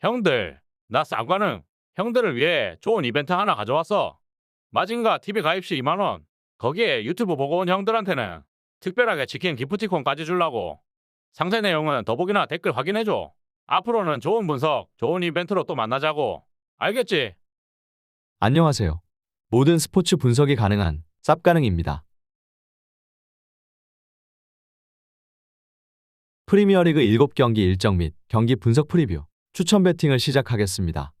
형들, 나 쌍과능 형들을 위해 좋은 이벤트 하나 가져왔어. 마징가 TV 가입 시 2만원. 거기에 유튜브 보고 온 형들한테는 특별하게 치킨 기프티콘까지 주려고. 상세 내용은 더보기나 댓글 확인해줘. 앞으로는 좋은 분석, 좋은 이벤트로 또 만나자고. 알겠지? 안녕하세요. 모든 스포츠 분석이 가능한 쌉가능입니다. 프리미어리그 7경기 일정 및 경기 분석 프리뷰 추천 배팅을 시작하겠습니다.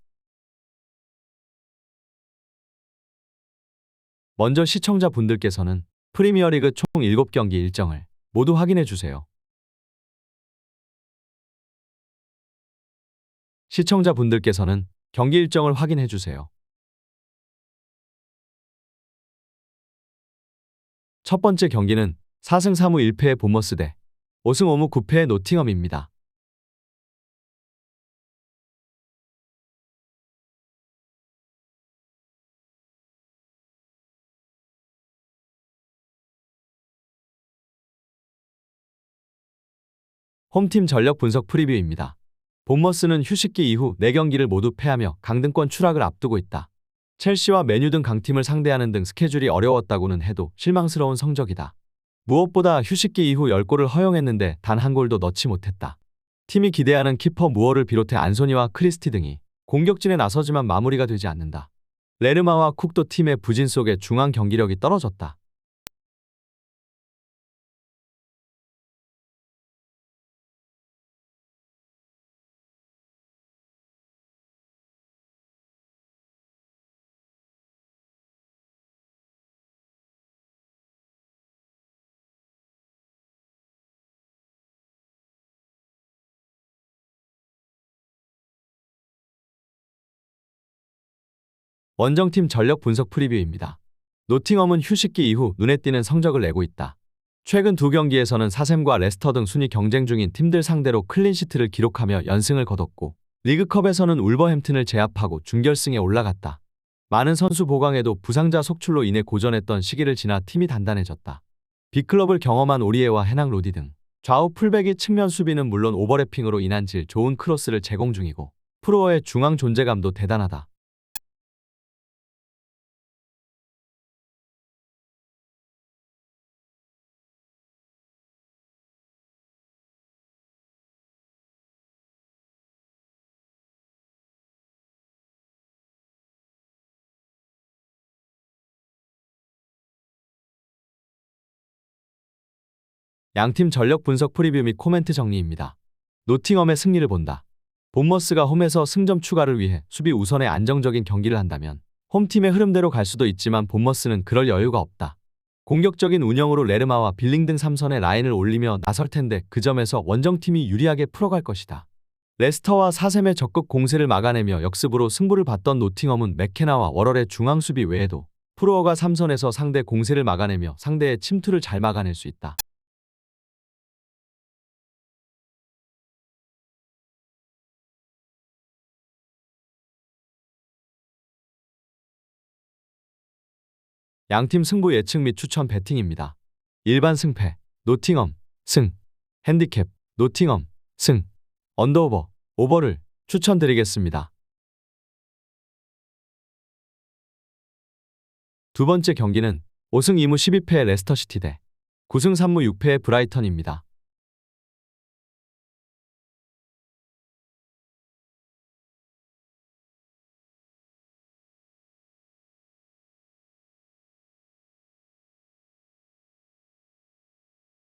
먼저 시청자분들께서는 프리미어리그 총 7경기 일정을 모두 확인해 주세요. 시청자분들께서는 경기 일정을 확인해 주세요. 첫 번째 경기는 4승 3무 1패의 보머스 대 5승 5무 9패의 노팅엄입니다. 홈팀 전력 분석 프리뷰입니다. 본머스는 휴식기 이후 4경기를 모두 패하며 강등권 추락을 앞두고 있다. 첼시와 메뉴 등 강팀을 상대하는 등 스케줄이 어려웠다고는 해도 실망스러운 성적이다. 무엇보다 휴식기 이후 10골을 허용했는데 단 한 골도 넣지 못했다. 팀이 기대하는 키퍼 무어를 비롯해 안소니와 크리스티 등이 공격진에 나서지만 마무리가 되지 않는다. 레르마와 쿡도 팀의 부진 속에 중앙 경기력이 떨어졌다. 원정팀 전력 분석 프리뷰입니다. 노팅엄은 휴식기 이후 눈에 띄는 성적을 내고 있다. 최근 두 경기에서는 사셈과 레스터 등 순위 경쟁 중인 팀들 상대로 클린시트를 기록하며 연승을 거뒀고 리그컵에서는 울버햄튼을 제압하고 준결승에 올라갔다. 많은 선수 보강에도 부상자 속출로 인해 고전했던 시기를 지나 팀이 단단해졌다. 빅클럽을 경험한 오리에와 해낭 로디 등 좌우 풀백의 측면 수비는 물론 오버래핑으로 인한 질 좋은 크로스를 제공 중이고 프로어의 중앙 존재감도 대단하다. 양팀 전력 분석 프리뷰 및 코멘트 정리입니다. 노팅엄의 승리를 본다. 본머스가 홈에서 승점 추가를 위해 수비 우선의 안정적인 경기를 한다면 홈팀의 흐름대로 갈 수도 있지만 본머스는 그럴 여유가 없다. 공격적인 운영으로 레르마와 빌링 등 3선의 라인을 올리며 나설 텐데 그 점에서 원정팀이 유리하게 풀어갈 것이다. 레스터와 사셈의 적극 공세를 막아내며 역습으로 승부를 봤던 노팅엄은 맥케나와 월월의 중앙 수비 외에도 프로어가 3선에서 상대 공세를 막아내며 상대의 침투를 잘 막아낼 수 있다. 양팀 승부 예측 및 추천 배팅입니다. 일반 승패, 노팅엄, 승, 핸디캡, 노팅엄, 승, 언더오버, 오버를 추천드리겠습니다. 두 번째 경기는 5승 2무 12패의 레스터시티 대 9승 3무 6패의 브라이턴입니다.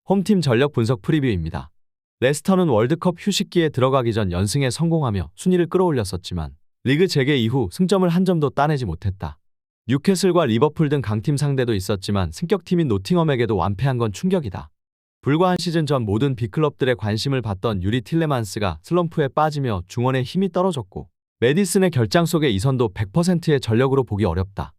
홈팀 전력 분석 프리뷰입니다. 레스터는 월드컵 휴식기에 들어가기 전 연승에 성공하며 순위를 끌어올렸었지만 리그 재개 이후 승점을 한 점도 따내지 못했다. 뉴캐슬과 리버풀 등 강팀 상대도 있었지만 승격팀인 노팅엄에게도 완패한 건 충격이다. 불과 한 시즌 전 모든 빅클럽들의 관심을 받던 유리 틸레만스가 슬럼프에 빠지며 중원의 힘이 떨어졌고 메디슨의 결장 속의 이선도 100%의 전력으로 보기 어렵다.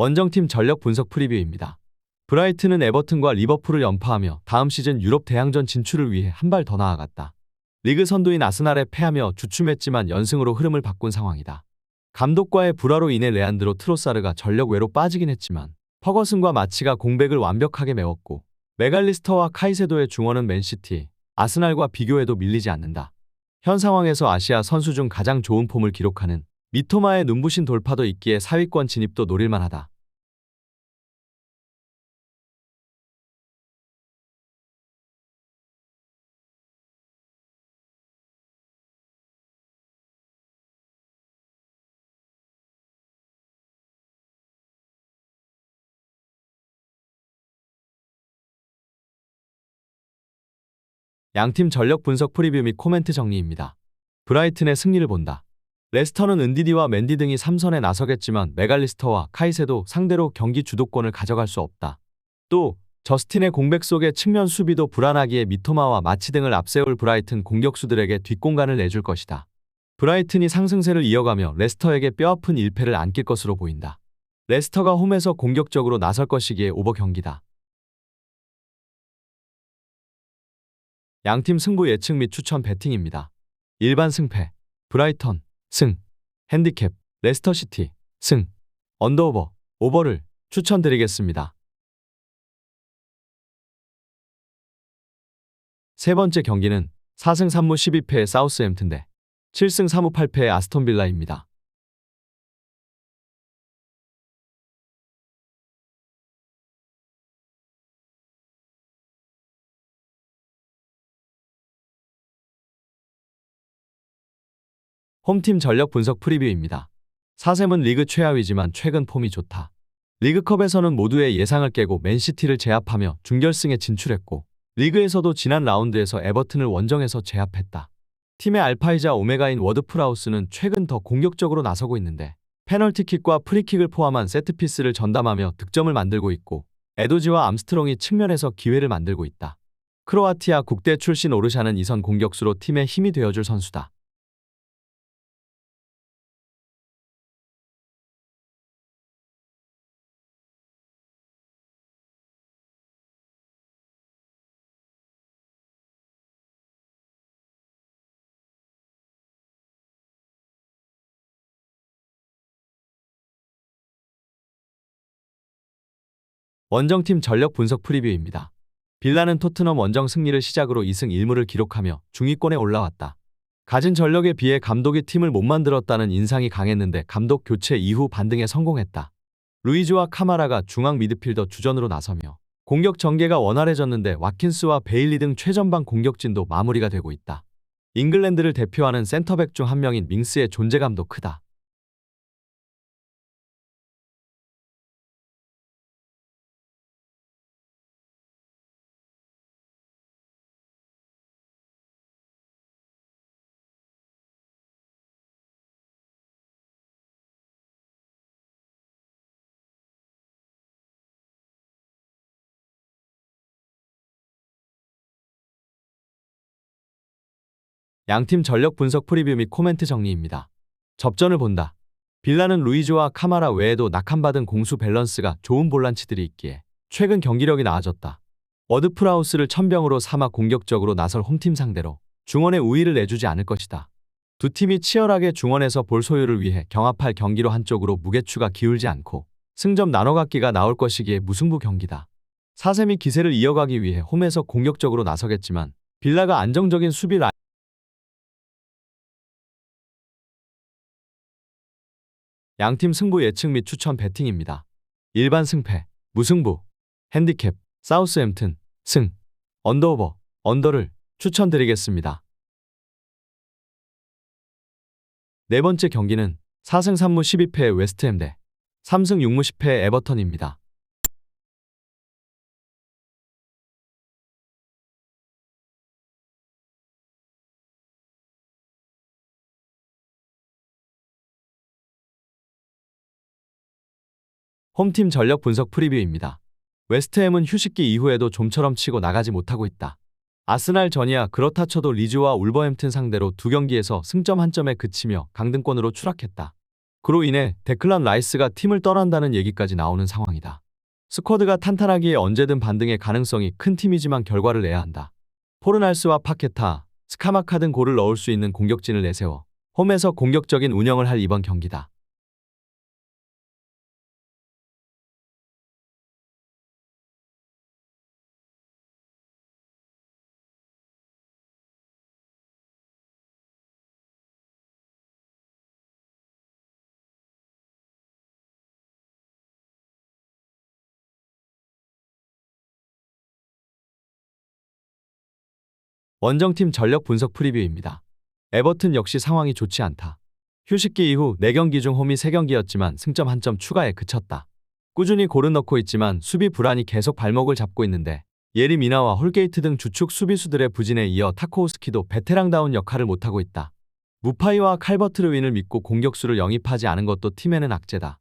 원정팀 전력 분석 프리뷰입니다. 브라이튼은 에버튼과 리버풀을 연파하며 다음 시즌 유럽 대항전 진출을 위해 한 발 더 나아갔다. 리그 선두인 아스날에 패하며 주춤했지만 연승으로 흐름을 바꾼 상황이다. 감독과의 불화로 인해 레안드로 트로사르가 전력 외로 빠지긴 했지만 퍼거슨과 마치가 공백을 완벽하게 메웠고 메갈리스터와 카이세도의 중원은 맨시티, 아스날과 비교해도 밀리지 않는다. 현 상황에서 아시아 선수 중 가장 좋은 폼을 기록하는 미토마의 눈부신 돌파도 있기에 4위권 진입도 노릴만하다. 양팀 전력 분석 프리뷰 및 코멘트 정리입니다. 브라이튼의 승리를 본다. 레스터는 은디디와 맨디 등이 3선에 나서겠지만 메갈리스터와 카이세도 상대로 경기 주도권을 가져갈 수 없다. 또 저스틴의 공백 속에 측면 수비도 불안하기에 미토마와 마치 등을 앞세울 브라이튼 공격수들에게 뒷공간을 내줄 것이다. 브라이튼이 상승세를 이어가며 레스터에게 뼈아픈 1패를 안길 것으로 보인다. 레스터가 홈에서 공격적으로 나설 것이기에 오버 경기다. 양팀 승부 예측 및 추천 배팅입니다. 일반 승패, 브라이턴, 승, 핸디캡, 레스터시티, 승, 언더오버, 오버를 추천드리겠습니다. 세 번째 경기는 4승 3무 12패의 사우스햄튼 대 7승 3무 8패의 아스톤빌라입니다. 홈팀 전력 분석 프리뷰입니다. 사셈은 리그 최하위지만 최근 폼이 좋다. 리그컵에서는 모두의 예상을 깨고 맨시티를 제압하며 준결승에 진출했고 리그에서도 지난 라운드에서 에버튼을 원정에서 제압했다. 팀의 알파이자 오메가인 워드프라우스는 최근 더 공격적으로 나서고 있는데 페널티킥과 프리킥을 포함한 세트피스를 전담하며 득점을 만들고 있고 에도지와 암스트롱이 측면에서 기회를 만들고 있다. 크로아티아 국대 출신 오르샤는 이선 공격수로 팀의 힘이 되어줄 선수다. 원정팀 전력 분석 프리뷰입니다. 빌라는 토트넘 원정 승리를 시작으로 2승 1무를 기록하며 중위권에 올라왔다. 가진 전력에 비해 감독이 팀을 못 만들었다는 인상이 강했는데 감독 교체 이후 반등에 성공했다. 루이즈와 카마라가 중앙 미드필더 주전으로 나서며 공격 전개가 원활해졌는데 와킨스와 베일리 등 최전방 공격진도 마무리가 되고 있다. 잉글랜드를 대표하는 센터백 중 한 명인 밍스의 존재감도 크다. 양팀 전력 분석 프리뷰 및 코멘트 정리입니다. 접전을 본다. 빌라는 루이즈와 카마라 외에도 낙함받은 공수 밸런스가 좋은 볼란치들이 있기에 최근 경기력이 나아졌다. 워드프라우스를 천병으로 삼아 공격적으로 나설 홈팀 상대로 중원의 우위를 내주지 않을 것이다. 두 팀이 치열하게 중원에서 볼 소유를 위해 경합할 경기로 한쪽으로 무게추가 기울지 않고 승점 나눠갖기가 나올 것이기에 무승부 경기다. 사셈이 기세를 이어가기 위해 홈에서 공격적으로 나서겠지만 빌라가 안정적인 수비 라인 양팀 승부 예측 및 추천 배팅입니다. 일반 승패, 무승부, 핸디캡, 사우스햄튼, 승, 언더오버, 언더를 추천드리겠습니다. 네 번째 경기는 4승 3무 12패의 웨스트햄 대 3승 6무 10패의 에버턴입니다. 홈팀 전력 분석 프리뷰입니다. 웨스트햄은 휴식기 이후에도 좀처럼 치고 나가지 못하고 있다. 아스날 전이야 그렇다 쳐도 리즈와 울버햄튼 상대로 두 경기에서 승점 한 점에 그치며 강등권으로 추락했다. 그로 인해 데클란 라이스가 팀을 떠난다는 얘기까지 나오는 상황이다. 스쿼드가 탄탄하기에 언제든 반등의 가능성이 큰 팀이지만 결과를 내야 한다. 포르날스와 파케타, 스카마카 등 골을 넣을 수 있는 공격진을 내세워 홈에서 공격적인 운영을 할 이번 경기다. 원정팀 전력 분석 프리뷰입니다. 에버튼 역시 상황이 좋지 않다. 휴식기 이후 4경기 중 홈이 3경기였지만 승점 한 점 추가에 그쳤다. 꾸준히 골은 넣고 있지만 수비 불안이 계속 발목을 잡고 있는데 예리 미나와 홀게이트 등 주축 수비수들의 부진에 이어 타코우스키도 베테랑다운 역할을 못하고 있다. 무파이와 칼버트 르윈을 믿고 공격수를 영입하지 않은 것도 팀에는 악재다.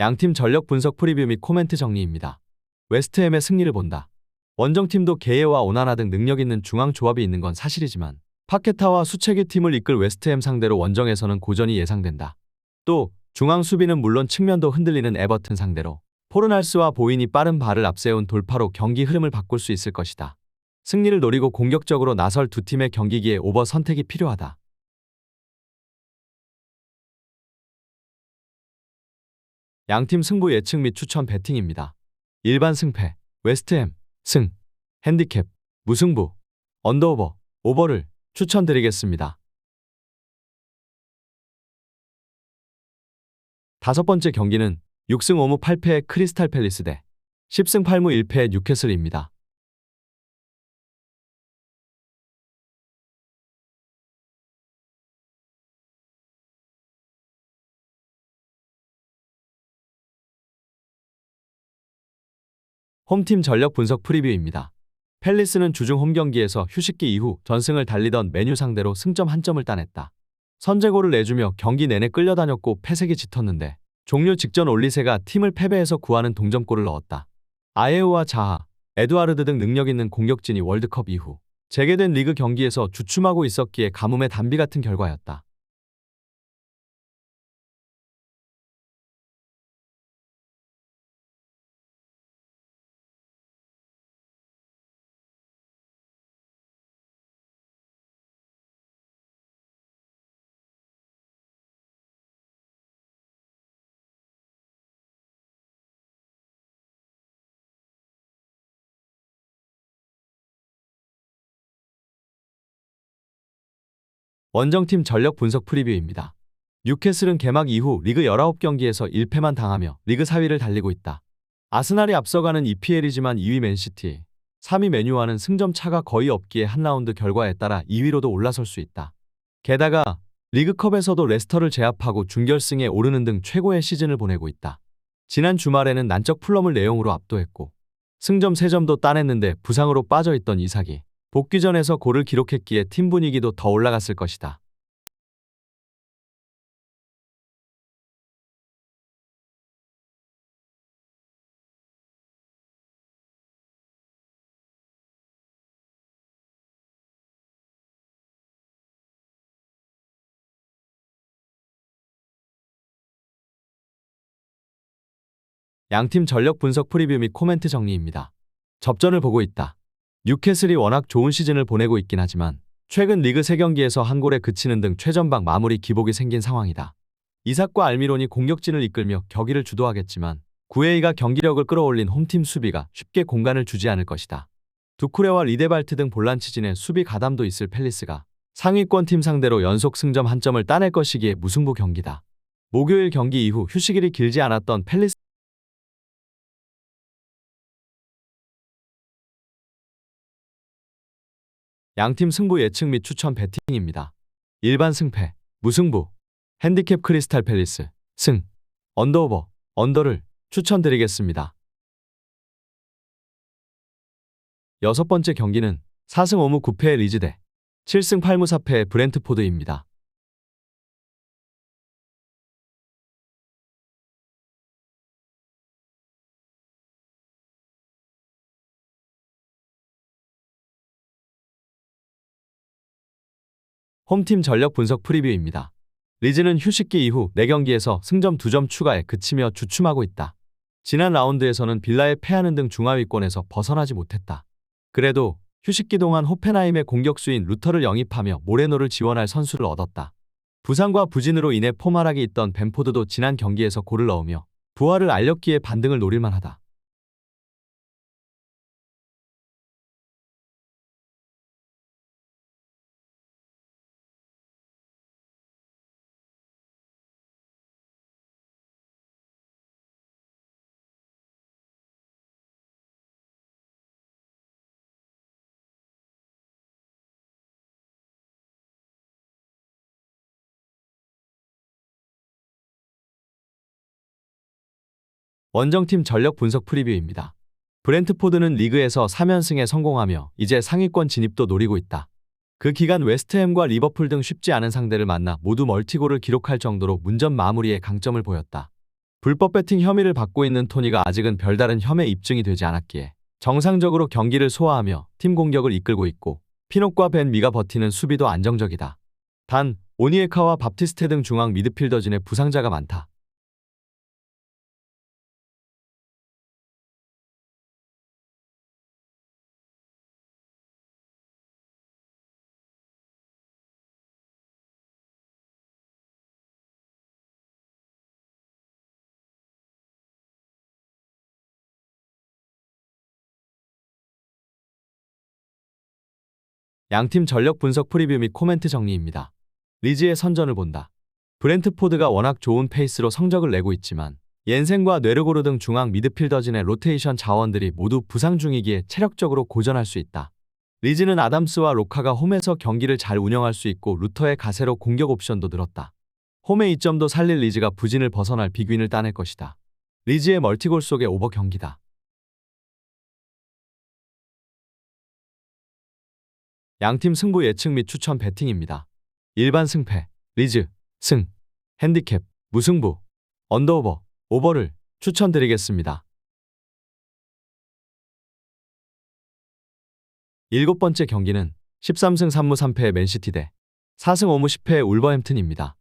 양팀 전력 분석 프리뷰 및 코멘트 정리입니다. 웨스트햄의 승리를 본다. 원정팀도 게예와 오나나 등 능력 있는 중앙 조합이 있는 건 사실이지만 파케타와 수체계 팀을 이끌 웨스트햄 상대로 원정에서는 고전이 예상된다. 또 중앙 수비는 물론 측면도 흔들리는 에버튼 상대로 포르날스와 보인이 빠른 발을 앞세운 돌파로 경기 흐름을 바꿀 수 있을 것이다. 승리를 노리고 공격적으로 나설 두 팀의 경기기에 오버 선택이 필요하다. 양팀 승부 예측 및 추천 배팅입니다. 일반 승패, 웨스트햄, 승, 핸디캡, 무승부, 언더오버, 오버를 추천드리겠습니다. 다섯 번째 경기는 6승 5무 8패의 크리스탈 팰리스 대 10승 8무 1패의 뉴캐슬입니다. 홈팀 전력 분석 프리뷰입니다. 팰리스는 주중 홈 경기에서 휴식기 이후 전승을 달리던 메뉴 상대로 승점 한 점을 따냈다. 선제골을 내주며 경기 내내 끌려다녔고 패색이 짙었는데 종료 직전 올리세가 팀을 패배해서 구하는 동점골을 넣었다. 아예우와 자하, 에드와르드 등 능력 있는 공격진이 월드컵 이후 재개된 리그 경기에서 주춤하고 있었기에 가뭄의 단비 같은 결과였다. 원정팀 전력 분석 프리뷰입니다. 뉴캐슬은 개막 이후 리그 19경기에서 1패만 당하며 리그 4위를 달리고 있다. 아스날이 앞서가는 EPL이지만 2위 맨시티, 3위 메뉴와는 승점 차가 거의 없기에 한 라운드 결과에 따라 2위로도 올라설 수 있다. 게다가 리그컵에서도 레스터를 제압하고 준결승에 오르는 등 최고의 시즌을 보내고 있다. 지난 주말에는 난적 풀럼을 내용으로 압도했고 승점 3점도 따냈는데 부상으로 빠져있던 이삭이 복귀전에서 골을 기록했기에 팀 분위기도 더 올라갔을 것이다. 양팀 전력 분석 프리뷰 및 코멘트 정리입니다. 접전을 보고 있다. 뉴캐슬이 워낙 좋은 시즌을 보내고 있긴 하지만 최근 리그 3경기에서 한 골에 그치는 등 최전방 마무리 기복이 생긴 상황이다. 이삭과 알미론이 공격진을 이끌며 격의를 주도하겠지만 구에이가 경기력을 끌어올린 홈팀 수비가 쉽게 공간을 주지 않을 것이다. 두쿠레와 리데발트 등 볼란치진의 수비 가담도 있을 팰리스가 상위권 팀 상대로 연속 승점 한 점을 따낼 것이기에 무승부 경기다. 목요일 경기 이후 휴식일이 길지 않았던 팰리스 양팀 승부 예측 및 추천 배팅입니다. 일반 승패, 무승부, 핸디캡 크리스탈 팰리스, 승, 언더오버, 언더를 추천드리겠습니다. 여섯 번째 경기는 4승 5무 9패의 리즈 대 7승 8무 4패의 브렌트포드입니다. 홈팀 전력 분석 프리뷰입니다. 리즈는 휴식기 이후 4경기에서 승점 2점 추가에 그치며 주춤하고 있다. 지난 라운드에서는 빌라에 패하는 등 중하위권에서 벗어나지 못했다. 그래도 휴식기 동안 호펜하임의 공격수인 루터를 영입하며 모레노를 지원할 선수를 얻었다. 부상과 부진으로 인해 포마락이 있던 벤포드도 지난 경기에서 골을 넣으며 부활을 알렸기에 반등을 노릴만하다. 원정팀 전력 분석 프리뷰입니다. 브렌트포드는 리그에서 3연승에 성공하며 이제 상위권 진입도 노리고 있다. 그 기간 웨스트햄과 리버풀 등 쉽지 않은 상대를 만나 모두 멀티골을 기록할 정도로 문전 마무리에 강점을 보였다. 불법 배팅 혐의를 받고 있는 토니가 아직은 별다른 혐의 입증이 되지 않았기에 정상적으로 경기를 소화하며 팀 공격을 이끌고 있고 피녹과 벤 미가 버티는 수비도 안정적이다. 단 오니에카와 밥티스테 등 중앙 미드필더진의 부상자가 많다. 양팀 전력 분석 프리뷰 및 코멘트 정리입니다. 리즈의 선전을 본다. 브렌트포드가 워낙 좋은 페이스로 성적을 내고 있지만 옌센과 뇌르고르 등 중앙 미드필더진의 로테이션 자원들이 모두 부상 중이기에 체력적으로 고전할 수 있다. 리즈는 아담스와 로카가 홈에서 경기를 잘 운영할 수 있고 루터의 가세로 공격 옵션도 늘었다. 홈의 이점도 살릴 리즈가 부진을 벗어날 비균을 따낼 것이다. 리즈의 멀티골 속의 오버 경기다. 양팀 승부 예측 및 추천 배팅입니다. 일반 승패, 리즈, 승, 핸디캡, 무승부, 언더오버, 오버를 추천드리겠습니다. 일곱 번째 경기는 13승 3무 3패의 맨시티 대 4승 5무 10패의 울버햄튼입니다.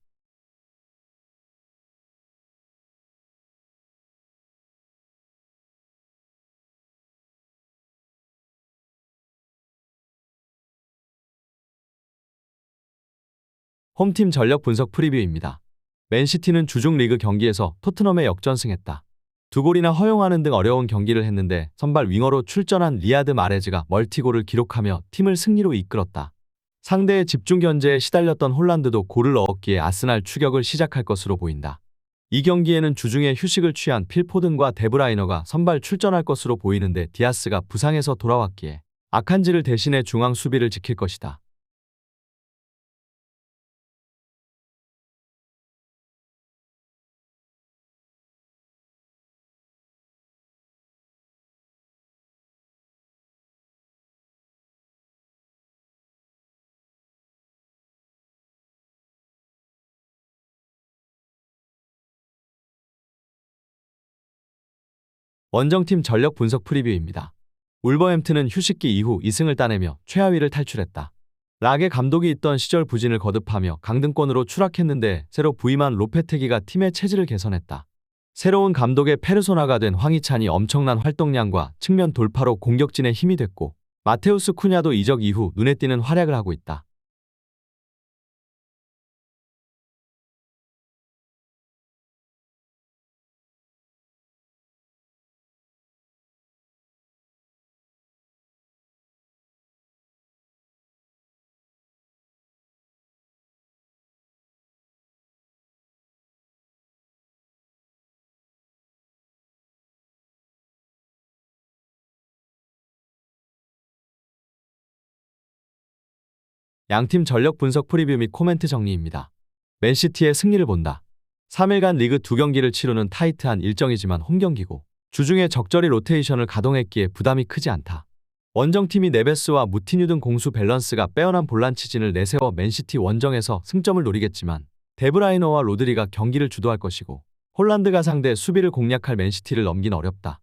홈팀 전력 분석 프리뷰입니다. 맨시티는 주중 리그 경기에서 토트넘에 역전승했다. 두 골이나 허용하는 등 어려운 경기를 했는데 선발 윙어로 출전한 리아드 마레즈가 멀티골을 기록하며 팀을 승리로 이끌었다. 상대의 집중 견제에 시달렸던 홀란드도 골을 넣었기에 아스날 추격을 시작할 것으로 보인다. 이 경기에는 주중에 휴식을 취한 필포든과 데브라이너가 선발 출전할 것으로 보이는데 디아스가 부상에서 돌아왔기에 아칸지를 대신해 중앙 수비를 지킬 것이다. 원정팀 전력 분석 프리뷰입니다. 울버햄튼은 휴식기 이후 2승을 따내며 최하위를 탈출했다. 락의 감독이 있던 시절 부진을 거듭하며 강등권으로 추락했는데 새로 부임한 로페테기가 팀의 체질을 개선했다. 새로운 감독의 페르소나가 된 황희찬이 엄청난 활동량과 측면 돌파로 공격진에 힘이 됐고 마테우스 쿠냐도 이적 이후 눈에 띄는 활약을 하고 있다. 양팀 전력 분석 프리뷰 및 코멘트 정리입니다. 맨시티의 승리를 본다. 3일간 리그 두 경기를 치르는 타이트한 일정이지만 홈경기고 주중에 적절히 로테이션을 가동했기에 부담이 크지 않다. 원정팀이 네베스와 무티뉴 등 공수 밸런스가 빼어난 볼란치진을 내세워 맨시티 원정에서 승점을 노리겠지만 데브라이너와 로드리가 경기를 주도할 것이고 홀란드가 상대 수비를 공략할 맨시티를 넘긴 어렵다.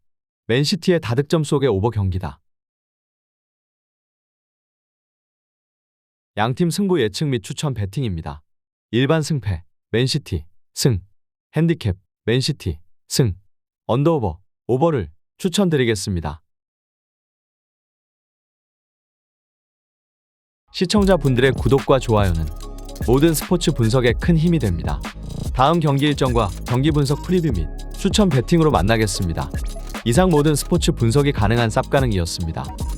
맨시티의 다득점 속의 오버 경기다. 양팀 승부 예측 및 추천 배팅입니다. 일반 승패, 맨시티, 승, 핸디캡, 맨시티, 승, 언더오버, 오버를 추천드리겠습니다. 시청자분들의 구독과 좋아요는 모든 스포츠 분석에 큰 힘이 됩니다. 다음 경기 일정과 경기 분석 프리뷰 및 추천 배팅으로 만나겠습니다. 이상 모든 스포츠 분석이 가능한 쌉가능이었습니다.